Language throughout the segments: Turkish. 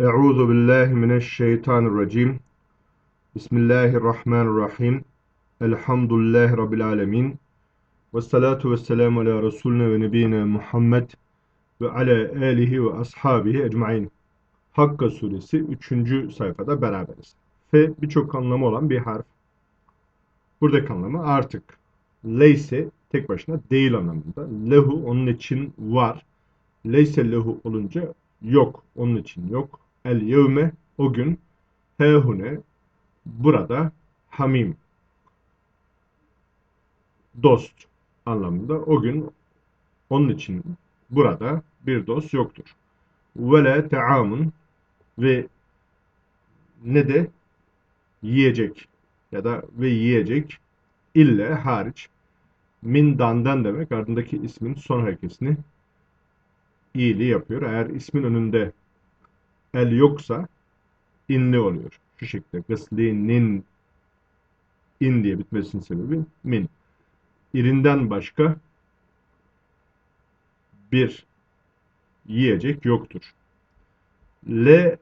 Euzu billahi mineşşeytanirracim. Bismillahirrahmanirrahim. Elhamdülillahi rabbil alamin. Ve salatu vesselamu ala resulina ve nebiyina Muhammed ve ala alihi ve ashabihi ecmaîn. Hakka suresi 3. sayfada beraberiz. Fe birçok anlamı olan bir harf. Buradaki anlamı artık. Leyse tek başına değil anlamında. Lehu onun için var. Leyse lehu olunca yok. Onun için yok. El yevme o gün hehune burada hamim dost anlamında o gün onun için burada bir dost yoktur. Ve la taamun ve ne de yiyecek ya da ve yiyecek ille hariç min dandan demek ardındaki ismin son harekesini iyiliği yapıyor. Eğer ismin önünde el yoksa inli oluyor. Şu şekilde gıslinin in diye bitmesinin sebebi min. İrinden başka bir yiyecek yoktur. Le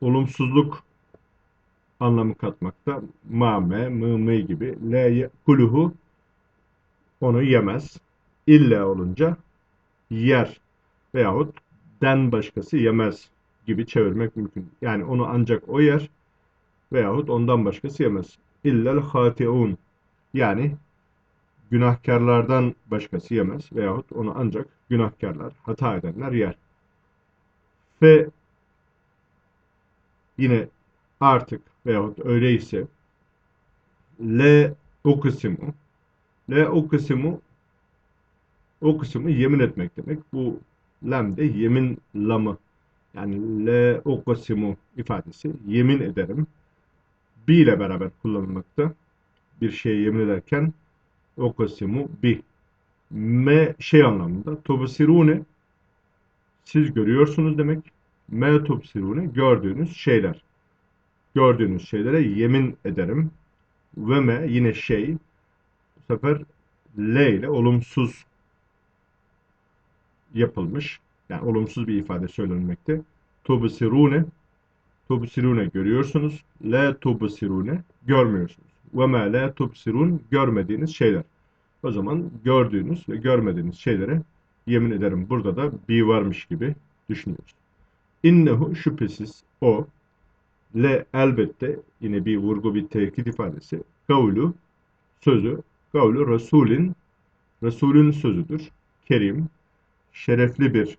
olumsuzluk anlamı katmakta. Mame, mı, gibi. Le kuluhu onu yemez. İlla olunca yer veyahut den başkası yemez gibi çevirmek mümkün. Yani onu ancak o yer veyahut ondan başkası yemez. İllel hatiun. Yani günahkarlardan başkası yemez veyahut onu ancak günahkarlar, hata edenler yer. Ve yine artık veyahut öyleyse le o kısmı le o kısmı o kısmı yemin etmek demek. Bu lem de yemin lamı yani le ukasimu ifadesi yemin ederim bi ile beraber kullanılmakta. Bir şeye yemin ederken ukasimu bi. Me şey anlamında. Tubsirune siz görüyorsunuz demek. Me tubsirune gördüğünüz şeyler. Gördüğünüz şeylere yemin ederim. Ve me yine şey bu sefer le ile olumsuz yapılmış. Yani olumsuz bir ifade söylenmekte. Tubsirune Tubsirune görüyorsunuz. La tubsirune görmüyorsunuz. Ve ma la tubsirun görmediğiniz şeyler. O zaman gördüğünüz ve görmediğiniz şeylere yemin ederim burada da bir varmış gibi düşünüyoruz. İnnehu şüphesiz o le elbette yine bir vurgu bir tekit ifadesi kavlu sözü kavlu Resulün Resulün sözüdür. Kerim şerefli bir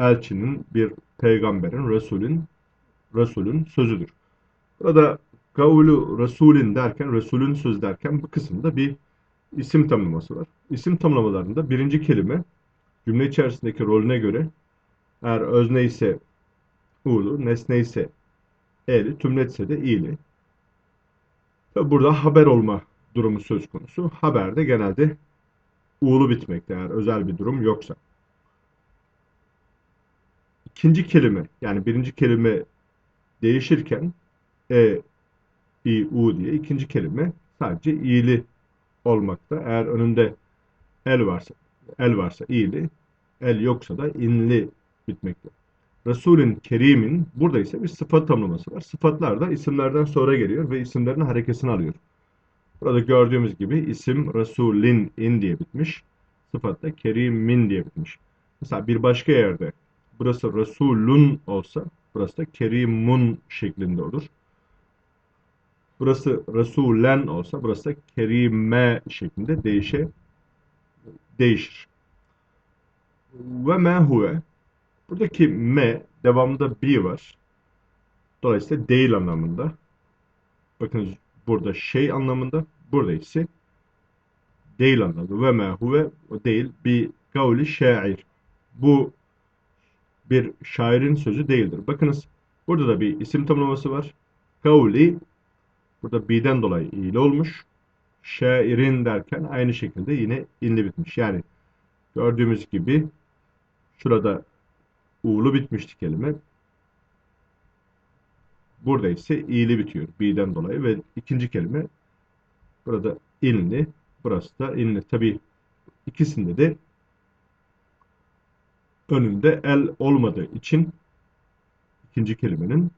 elçinin, bir peygamberin, Resulün, Resulün sözüdür. Burada kavlu Resulün derken, Resulün söz derken bu kısımda bir isim tamlaması var. İsim tamlamalarında birinci kelime cümle içerisindeki rolüne göre eğer özne ise u'lu, nesne ise e'li, tümletse de i'li. Tabi burada haber olma durumu söz konusu. Haberde genelde u'lu bitmekte eğer özel bir durum yoksa. İkinci kelime yani birinci kelime değişirken e, i, u diye ikinci kelime sadece i'li olmakta. Eğer önünde el varsa el varsa i'li, el yoksa da inli bitmekte. Resulün Kerim'in burada ise bir sıfat tamlaması var. Sıfatlar da isimlerden sonra geliyor ve isimlerin harekesini alıyor. Burada gördüğümüz gibi isim Resulin in diye bitmiş. Sıfat da Kerim'in diye bitmiş. Mesela bir başka yerde burası Resulun olsa burası da Kerimun şeklinde olur. Burası Resulen olsa burası da Kerime şeklinde değişe, değişir. Ve me huve buradaki me devamında bi var. Dolayısıyla değil anlamında. Bakın burada şey anlamında. Burada ise değil anlamında. Ve me huve o değil bir kavli şair. Bu bir şairin sözü değildir. Bakınız burada da bir isim tamlaması var. Kavli burada bi'den dolayı i'li olmuş. Şairin derken aynı şekilde yine inli bitmiş. Yani gördüğümüz gibi şurada u'lu bitmişti kelime. Burada ise i'li bitiyor bi'den dolayı ve ikinci kelime burada inli, burası da inli. Tabi ikisinde de önünde el olmadığı için ikinci kelimenin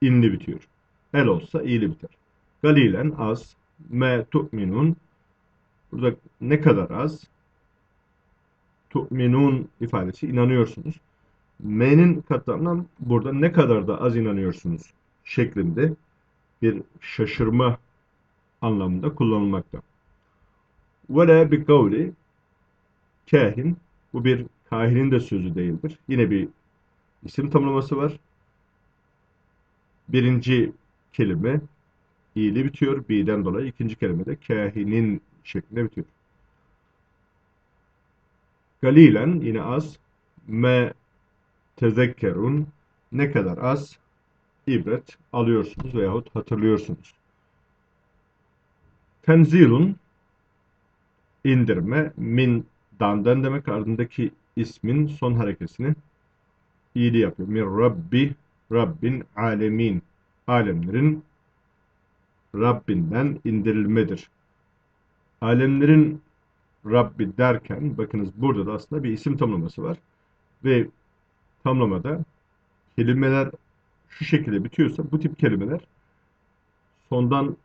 inli bitiyor. El olsa iyili biter. Galilen az. Me tu'minun. Burada ne kadar az? Tu'minun ifadesi inanıyorsunuz. M'nin katlarından burada ne kadar da az inanıyorsunuz şeklinde bir şaşırma anlamında kullanılmakta. Ve la bi kavli kahin bu bir kahinin de sözü değildir. Yine bir isim tamlaması var. Birinci kelime i'li bitiyor. B'den dolayı ikinci kelime de kahinin şeklinde bitiyor. Galilen yine az. Me tezekkerun ne kadar az ibret alıyorsunuz veyahut hatırlıyorsunuz. Tenzilun indirme min dandan demek ardındaki ismin son harekesini iyili yapıyor. Min Rabbi Rabbin alemin alemlerin Rabbinden indirilmedir. Alemlerin Rabbi derken bakınız burada da aslında bir isim tamlaması var. Ve tamlamada kelimeler şu şekilde bitiyorsa bu tip kelimeler sondan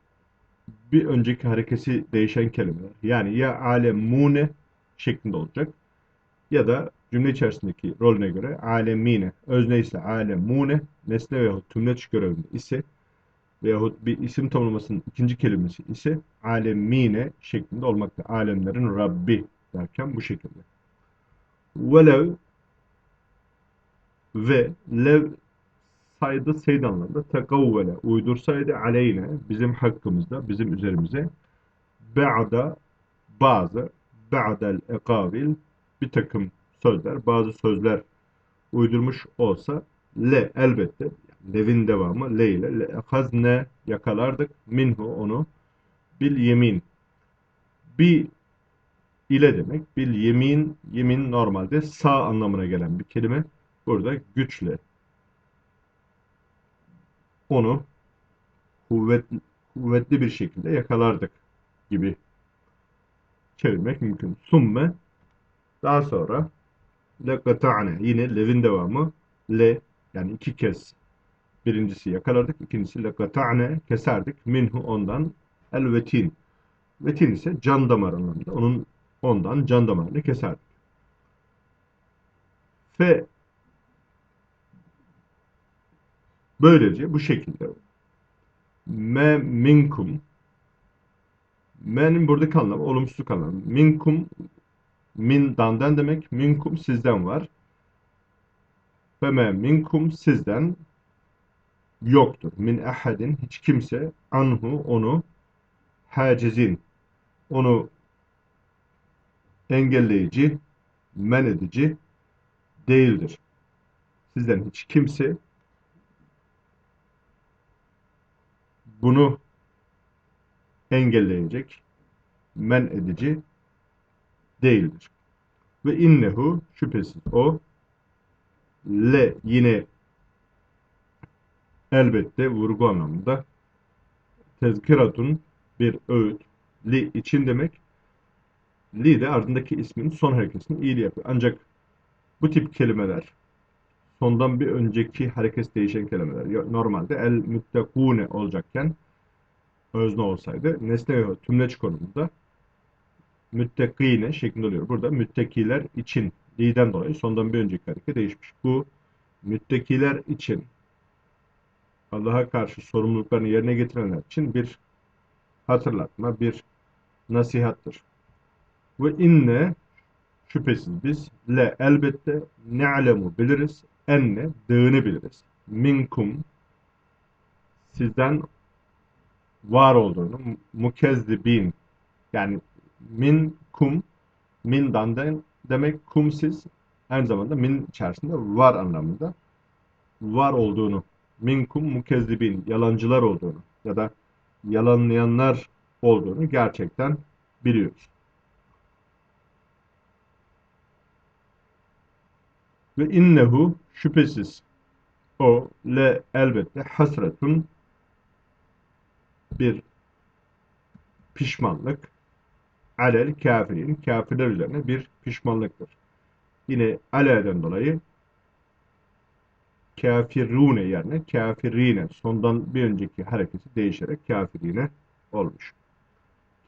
bir önceki harekesi değişen kelimeler. Yani ya alemune şeklinde olacak ya da cümle içerisindeki rolüne göre alemine, özne ise alemune, nesne veyahut tümleç görevinde ise veyahut bir isim tamlamasının ikinci kelimesi ise alemine şeklinde olmakta. Alemlerin Rabbi derken bu şekilde. Velev ve lev saydı seyd anlamında tekavvele uydursaydı aleyne bizim hakkımızda bizim üzerimize ba'da bazı ba'del ekavil bir takım sözler bazı sözler uydurmuş olsa le elbette levin devamı le ile le ekazne yakalardık minhu onu bil yemin. Bir ile demek bil yemin yemin normalde sağ anlamına gelen bir kelime. Burada güçle onu kuvvet, kuvvetli bir şekilde yakalardık gibi çevirmek mümkün. Summe daha sonra le kata'ne yine levin devamı. Le yani iki kez birincisi yakalardık ikincisi le kata'ne keserdik. Minhu ondan el vetin vetin ise can damar anlamında onun ondan can damarını keserdik. Fe Böylece bu şekilde. Me minkum me'nin buradaki anlamı olumsuzluk anlamı. Minkum min dandan demek. Minkum sizden var. Ve me minkum sizden yoktur. Min ahadin hiç kimse anhu onu hacizin onu engelleyici, men edici değildir. Sizden hiç kimse bunu engelleyecek, men edici değildir. Ve innehu şüphesiz o le yine elbette vurgu anlamında tezkiratun bir öğüt li için demek li de ardındaki ismin son hareketini iyili yapıyor. Ancak bu tip kelimeler sondan bir önceki hareket değişen kelimeler. Normalde el müttekune olacakken özne olsaydı nesne tümleç konumunda müttekine şeklinde oluyor. Burada müttekiler için li'den dolayı sondan bir önceki hareket değişmiş. Bu müttekiler için Allah'a karşı sorumluluklarını yerine getirenler için bir hatırlatma, bir nasihattır. Ve inne şüphesiz biz le elbette ne'lemu biliriz enne dığını biliriz. Minkum sizden var olduğunu mukezzibin yani min kum mindan de, demek kum siz aynı zamanda min içerisinde var anlamında var olduğunu minkum mukezzibin yalancılar olduğunu ya da yalanlayanlar olduğunu gerçekten biliyoruz. Ve innehu şüphesiz o le elbette hasretun bir pişmanlık alel kafirin kafirler üzerine bir pişmanlıktır. Yine aleden dolayı kafirune yerine kafirine sondan bir önceki hareketi değişerek kafirine olmuş.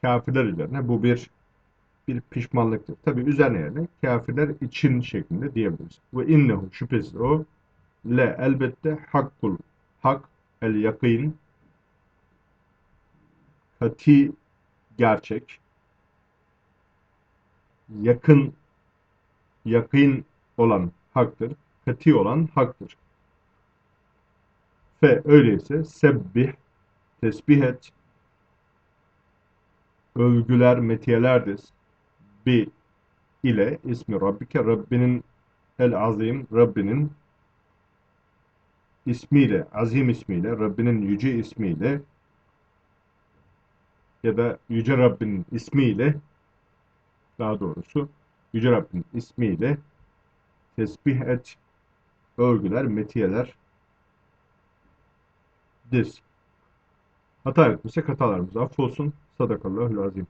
Kafirler üzerine bu bir bir pişmanlıktır. Tabi üzerine yerine kafirler için şeklinde diyebiliriz. Ve innehu şüphesiz o le elbette hakkul hak el yakın kati gerçek yakın yakın olan haktır. Kati olan haktır. Fe öyleyse sebbih tesbih et övgüler metiyelerdir bi ile ismi Rabbike Rabbinin el azim Rabbinin ismiyle azim ismiyle Rabbinin yüce ismiyle ya da yüce Rabbinin ismiyle daha doğrusu yüce Rabbinin ismiyle tesbih et övgüler metiyeler diz. Hata etmişsek hatalarımız affolsun. Sadakallahu azim.